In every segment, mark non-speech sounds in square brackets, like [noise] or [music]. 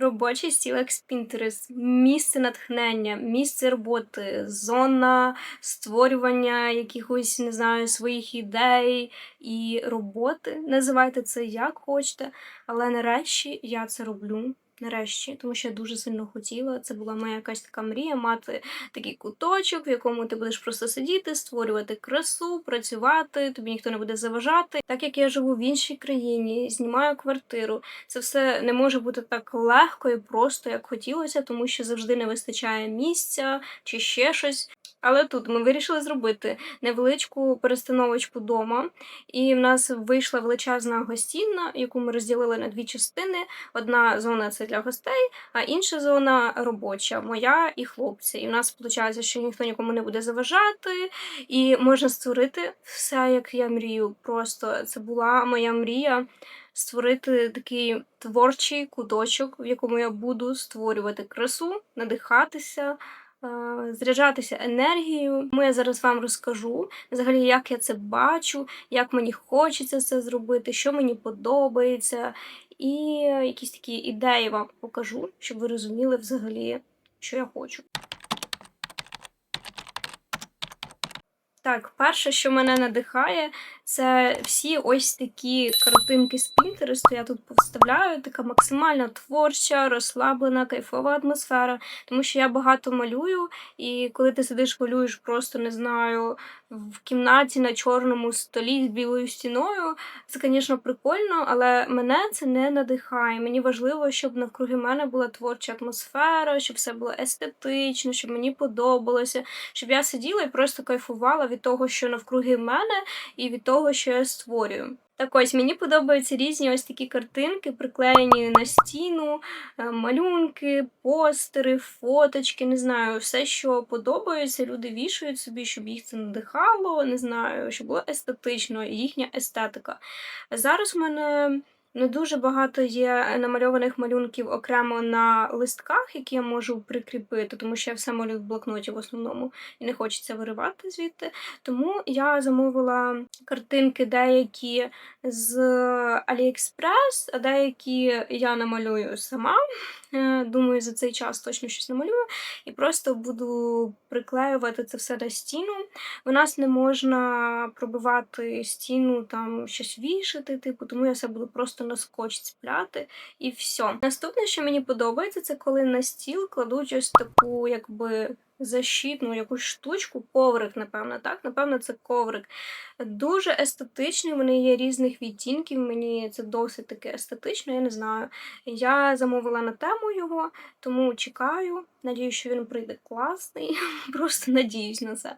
Робочий стіл як Pinterest. місце натхнення, місце роботи, зона створювання якихось, не знаю, своїх ідей і роботи. Називайте це як хочете, але нарешті я це роблю. Нарешті, тому що я дуже сильно хотіла. Це була моя якась така мрія мати такий куточок, в якому ти будеш просто сидіти, створювати красу, працювати, тобі ніхто не буде заважати. Так як я живу в іншій країні, знімаю квартиру, це все не може бути так легко і просто, як хотілося, тому що завжди не вистачає місця чи ще щось. Але тут ми вирішили зробити невеличку перестановочку дома, і в нас вийшла величезна гостінна, яку ми розділили на дві частини. Одна зона це для гостей, а інша зона робоча, моя і хлопці. І в нас виходить, що ніхто нікому не буде заважати, і можна створити все, як я мрію. Просто це була моя мрія. Створити такий творчий куточок, в якому я буду створювати красу, надихатися, заряджатися енергією. Ми зараз вам розкажу взагалі, як я це бачу, як мені хочеться це зробити, що мені подобається, і якісь такі ідеї вам покажу, щоб ви розуміли взагалі, що я хочу. Так, перше, що мене надихає, це всі ось такі картинки з Пінтересту. Я тут повставляю, така максимально творча, розслаблена, кайфова атмосфера. Тому що я багато малюю, і коли ти сидиш, малюєш просто не знаю, в кімнаті на чорному столі з білою стіною, це, звісно, прикольно, але мене це не надихає. Мені важливо, щоб навкруги мене була творча атмосфера, щоб все було естетично, щоб мені подобалося, щоб я сиділа і просто кайфувала від того, що навкруги мене, і від того, що я створюю. Так ось мені подобаються різні ось такі картинки, приклеєні на стіну, е, малюнки, постери, фоточки, не знаю, все, що подобається, люди вішають собі, щоб їх це надихало, не знаю, щоб було естетично, їхня естетика. Зараз у мене. Не дуже багато є намальованих малюнків окремо на листках, які я можу прикріпити, тому що я все малюю в блокноті в основному і не хочеться виривати звідти. Тому я замовила картинки деякі з AliExpress, а деякі я намалюю сама. Е, Думаю, за цей час точно щось намалюю. І просто буду приклеювати це все на стіну. У нас не можна пробивати стіну, там щось вішати, типу, тому я все буду просто на скотч ціпляти і все. Наступне, що мені подобається, це коли на стіл кладуть ось таку, якби. Защитну якусь штучку, коврик, напевно, так? Напевно, це коврик. Дуже естетичний, вони є різних відтінків, мені це досить таки естетично, я не знаю. Я замовила на тему його, тому чекаю. Надію, що він прийде класний. [laughs] Просто надіюсь на це.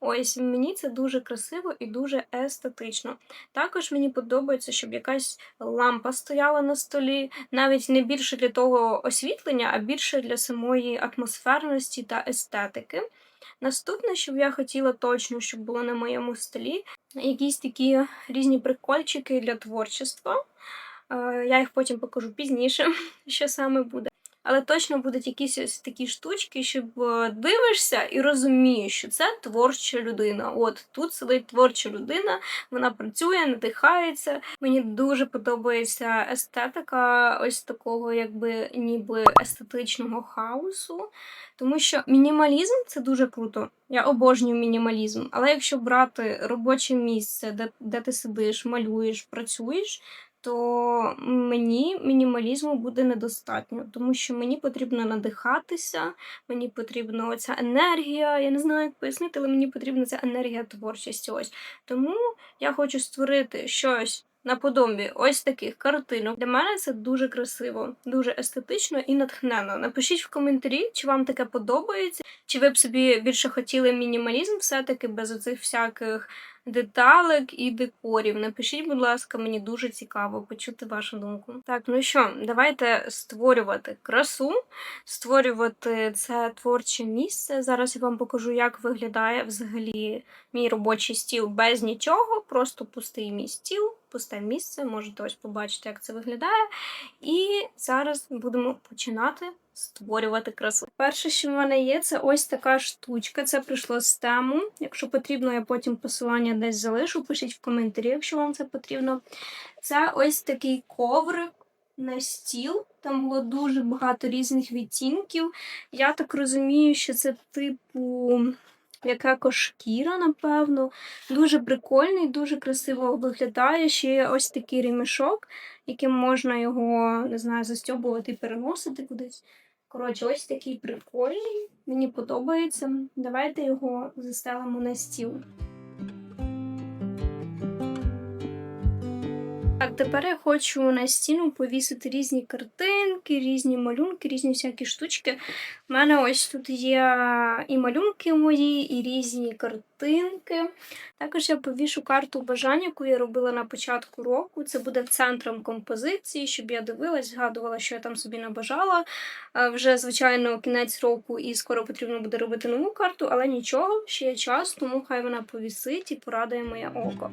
Ось мені це дуже красиво і дуже естетично. Також мені подобається, щоб якась лампа стояла на столі, навіть не більше для того освітлення, а більше для самої атмосферності та естетики. Наступне, що б я хотіла точно, щоб було на моєму столі, якісь такі різні прикольчики для творчества. Е, Я їх потім покажу пізніше, [laughs] що саме буде. Але точно будуть якісь ось такі штучки, щоб е, дивишся і розумієш, що це творча людина. От тут сидить творча людина, вона працює, надихається. Мені дуже подобається естетика ось такого, якби ніби естетичного хаосу. Тому що мінімалізм це дуже круто. Я обожнюю мінімалізм. Але якщо брати робоче місце, де, де ти сидиш, малюєш, працюєш, то мені мінімалізму буде недостатньо, тому що мені потрібно надихатися, мені потрібна ця енергія. Я не знаю, як пояснити, але мені потрібна ця енергія творчості. Ось тому я хочу створити щось. Наподобі ось таких картинок. Для мене це дуже красиво, дуже естетично і натхненно. Напишіть в коментарі, чи вам таке подобається, чи ви б собі більше хотіли мінімалізм, все-таки без оцих всяких деталек і декорів. Напишіть, будь ласка, мені дуже цікаво почути вашу думку. Так, ну що, давайте створювати красу, створювати це творче місце. Зараз я вам покажу, як виглядає взагалі мій робочий стіл без нічого, просто пустий мій стіл, пусте місце. Можете ось побачити, як це виглядає. І зараз будемо починати. Створювати красу. Перше, що в мене є, це ось така штучка. Це прийшло з тему. Якщо потрібно, я потім посилання десь залишу. Пишіть в коментарі, якщо вам це потрібно. Це ось такий коврик. на стіл. Там було дуже багато різних відтінків. Я так розумію, що це типу яка шкіра, напевно. Дуже прикольний, дуже красиво виглядає. Ще є ось такий ремішок, яким можна його, не знаю, застьобувати і переносити кудись. Коротше, ось такий прикольний. Мені подобається. Давайте його застелимо на стіл. Так, тепер я хочу на стіну повісити різні картинки, різні малюнки, різні всякі штучки. У мене ось тут є і малюнки мої, і різні картинки. Також я повішу карту бажань, яку я робила на початку року. Це буде центром композиції, щоб я дивилась, згадувала, що я там собі набажала. Е, Вже, звичайно, кінець року і скоро потрібно буде робити нову карту, але нічого, ще є час, тому хай вона повісить і порадує моє око.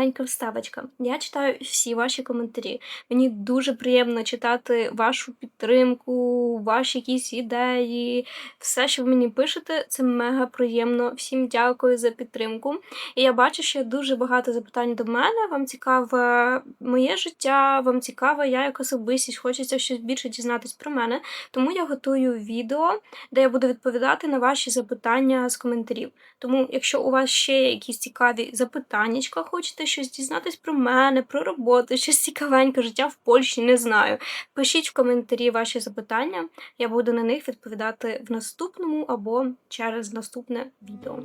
Маленька вставочка. Я читаю всі ваші коментарі. Мені дуже приємно читати вашу підтримку, ваші якісь ідеї. Все, що ви мені пишете, це мега приємно. Всім дякую за підтримку. І я бачу, що дуже багато запитань до мене. Вам цікаве моє життя, вам цікава я як особистість, хочеться щось більше дізнатись про мене. Тому я готую відео, де я буду відповідати на ваші запитання з коментарів. Тому, якщо у вас ще є якісь цікаві запитання, хочете щось дізнатись про мене, про роботу, щось цікавеньке, життя в Польщі, не знаю. Пишіть в коментарі ваші запитання, я буду на них відповідати в наступному або через наступне відео.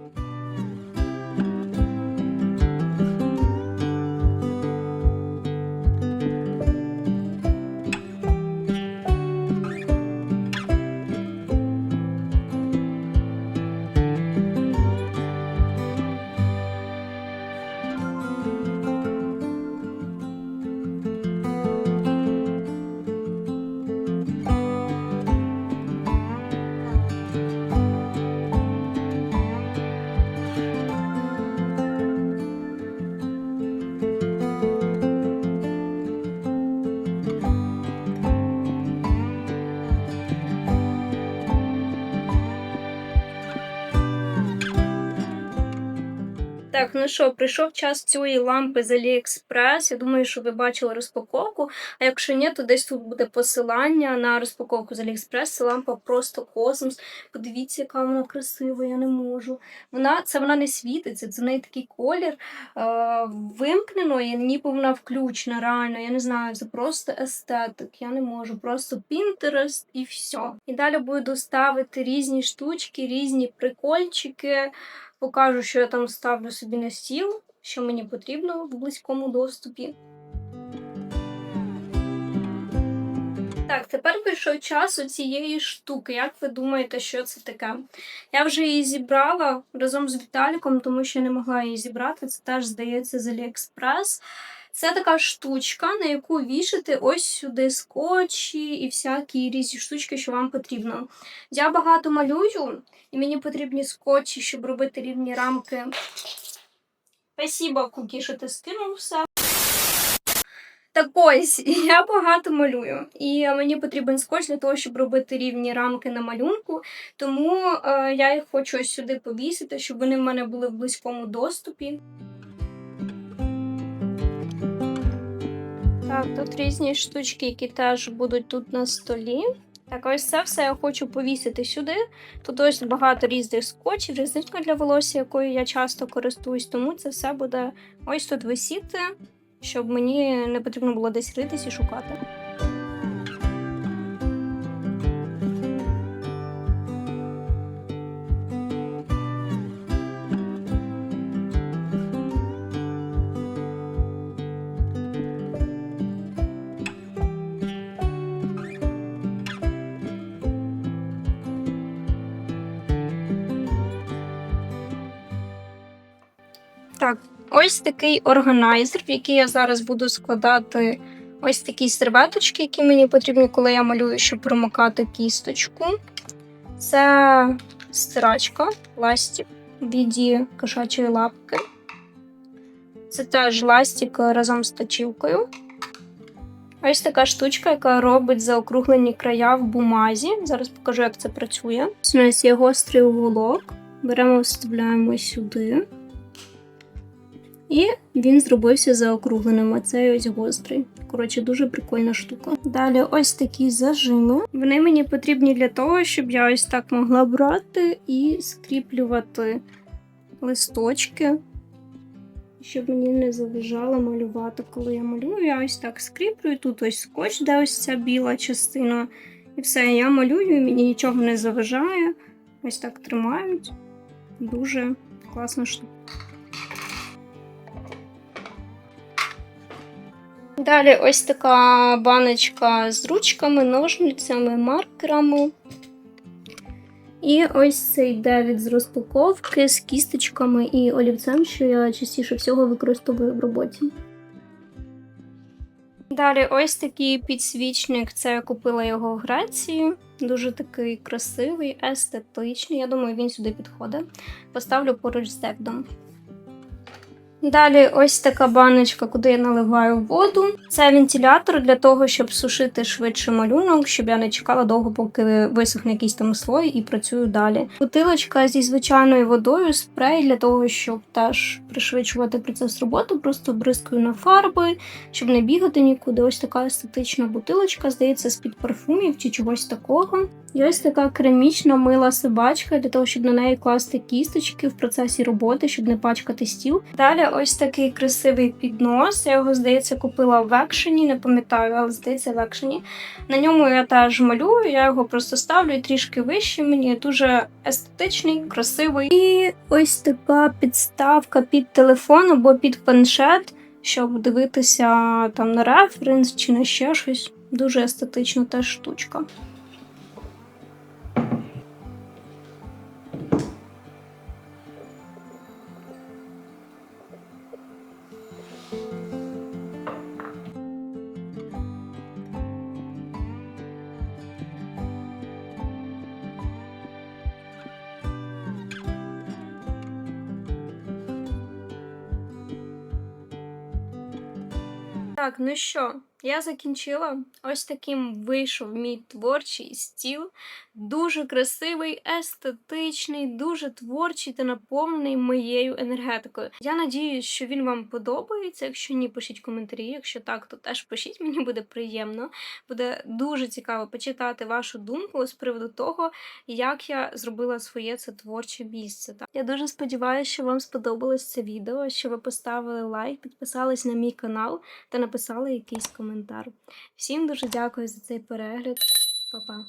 Так, ну що, прийшов час цієї лампи з AliExpress. Я думаю, що ви бачили розпаковку. А якщо ні, то десь тут буде посилання на розпаковку з AliExpress. Лампа просто космос. Подивіться, яка вона красива, я не можу. Вона це вона не світиться, це в неї такий колір е, вимкненої, ніби вона включена. Реально, я не знаю, це просто естетик. Я не можу. Просто Pinterest і все. І далі буду ставити різні штучки, різні прикольчики покажу, що я там ставлю собі на стіл, що мені потрібно в близькому доступі. Так, тепер прийшов час у цієї штуки. Як ви думаєте, що це таке? Я вже її зібрала разом з Віталіком, тому що я не могла її зібрати. Це теж, здається, з AliExpress. Це така штучка, на яку вішати ось сюди скотчі і всякі різні штучки, що вам потрібно. Я багато малюю, і мені потрібні скотчі, щоб робити рівні рамки. Спасибо, Кукі, що ти скинув все. Так ось, [laughs] я багато малюю, і мені потрібен скотч для того, щоб робити рівні рамки на малюнку. Тому е, я їх хочу ось сюди повісити, щоб вони в мене були в близькому доступі. Так, тут різні штучки, які теж будуть тут на столі. Так, ось це все я хочу повісити сюди. Тут ось багато різних скотчів, різничка для волосся, якою я часто користуюсь, тому це все буде ось тут висіти, щоб мені не потрібно було десь ритись і шукати. Так, ось такий органайзер, в який я зараз буду складати ось такі серветочки, які мені потрібні, коли я малюю, щоб промокати кісточку. Це стирачка, ластик. в віді кошачої лапки. Це теж ластик разом з точилкою. Ось така штучка, яка робить заокруглені края в бумазі. Зараз покажу, як це працює. У нас є гострий уголок. Беремо, вставляємо сюди. І він зробився заокругленим, а цей ось гострий. Коротше, дуже прикольна штука. Далі ось такі зажими. Вони мені потрібні для того, щоб я ось так могла брати і скріплювати листочки, щоб мені не заважало малювати, коли я малюю. Я ось так скріплюю. Тут ось скотч, де ось ця біла частина. І все, я малюю, мені нічого не заважає. Ось так тримають. Дуже класна штука. Далі ось така баночка з ручками, ножницями, маркерами. І ось це йде від з розпаковки з кісточками і олівцем, що я частіше всього використовую в роботі. Далі ось такий підсвічник. Це я купила його в Греції. Дуже такий красивий, естетичний. Я думаю, він сюди підходить. Поставлю поруч з декдом. Далі ось така баночка, куди я наливаю воду. Це вентилятор для того, щоб сушити швидше малюнок, щоб я не чекала довго, поки висохне якийсь там слой, і працюю далі. Бутилочка зі звичайною водою, спрей для того, щоб теж пришвидшувати процес роботи, просто бризкаю на фарби, щоб не бігати нікуди. Ось така естетична бутилочка, здається, з-під парфумів чи чогось такого. І ось така керамічна мила собачка для того, щоб на неї класти кісточки в процесі роботи, щоб не пачкати стіл. Далі ось такий красивий піднос. Я його, здається, купила в екшені, не пам'ятаю, але здається, в екшені. На ньому я теж малюю, я його просто ставлю і трішки вище. Мені дуже естетичний, красивий. І ось така підставка під телефон або під планшет, щоб дивитися там на референс чи на ще щось. Дуже естетична теж штучка. Так, ну що, я закінчила. Ось таким вийшов мій творчий стіл. Дуже красивий, естетичний, дуже творчий та наповнений моєю енергетикою. Я надіюсь, що він вам подобається. Якщо ні, пишіть коментарі. Якщо так, то теж пишіть, мені буде приємно. Буде дуже цікаво почитати вашу думку з приводу того, як я зробила своє це творче місце. Так. Я дуже сподіваюся, що вам сподобалось це відео, що ви поставили лайк, підписались на мій канал та написали якийсь коментар. Всім дуже дякую за цей перегляд. Па-па!